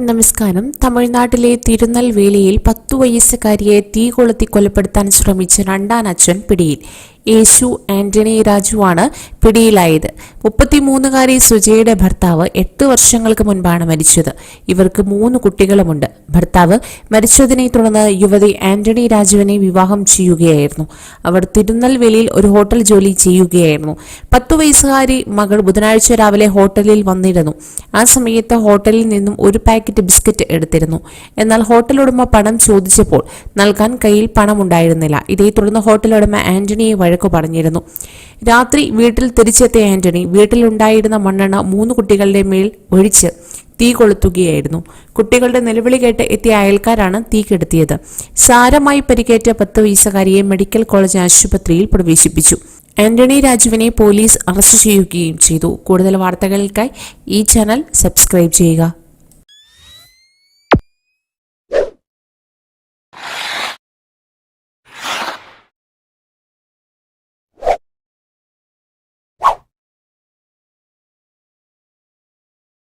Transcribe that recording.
നമസ്കാരം. തമിഴ്നാട്ടിലെ തിരുനെൽവേലിയിൽ പത്തു വയസ്സുകാരിയെ തീ കൊളുത്തി കൊലപ്പെടുത്താൻ ശ്രമിച്ച രണ്ടാനച്ഛൻ പിടിയിൽ. യേശു ആന്റണി രാജുവാണ് പിടിയിലായത്. മുപ്പത്തിമൂന്നുകാരി സുജയുടെ ഭർത്താവ് എട്ട് വർഷങ്ങൾക്ക് മുൻപാണ് മരിച്ചത്. ഇവർക്ക് മൂന്ന് കുട്ടികളുമുണ്ട്. ഭർത്താവ് മരിച്ചതിനെ തുടർന്ന് യുവതി ആന്റണി രാജുവിനെ വിവാഹം ചെയ്യുകയായിരുന്നു. അവർ തിരുനെൽവേലിയിൽ ഒരു ഹോട്ടൽ ജോലി ചെയ്യുകയായിരുന്നു. പത്തു വയസ്സുകാരി മകൾ ബുധനാഴ്ച രാവിലെ ഹോട്ടലിൽ വന്നിരുന്നു. ആ സമയത്ത് ഹോട്ടലിൽ നിന്നും ഒരു പാക്കറ്റ് ബിസ്ക്കറ്റ് എടുത്തിരുന്നു. എന്നാൽ ഹോട്ടൽ ഉടമ പണം ചോദിച്ചപ്പോൾ നൽകാൻ കയ്യിൽ പണമുണ്ടായിരുന്നില്ല. ഇതേ തുടർന്ന് ഹോട്ടൽ ഉടമ ആന്റണിയെ വഴക്കു പറഞ്ഞിരുന്നു. രാത്രി വീട്ടിൽ തിരിച്ചെത്തിയ ആന്റണി വീട്ടിലുണ്ടായിരുന്ന മണ്ണെണ്ണ മൂന്ന് കുട്ടികളുടെ മേൽ ഒഴിച്ച് തീ കൊളുത്തുകയായിരുന്നു. കുട്ടികളുടെ നിലവിളി കേട്ട് എത്തിയ അയൽക്കാരാണ് തീ കെടുത്തിയത്. സാരമായി പരിക്കേറ്റ പത്ത് വയസ്സുകാരിയെ മെഡിക്കൽ കോളേജ് ആശുപത്രിയിൽ പ്രവേശിപ്പിച്ചു. ആന്റണി രാജുവിനെ പോലീസ് അറസ്റ്റ് ചെയ്യുകയും ചെയ്തു. കൂടുതൽ വാർത്തകൾക്കായി ഈ ചാനൽ സബ്സ്ക്രൈബ് ചെയ്യുക.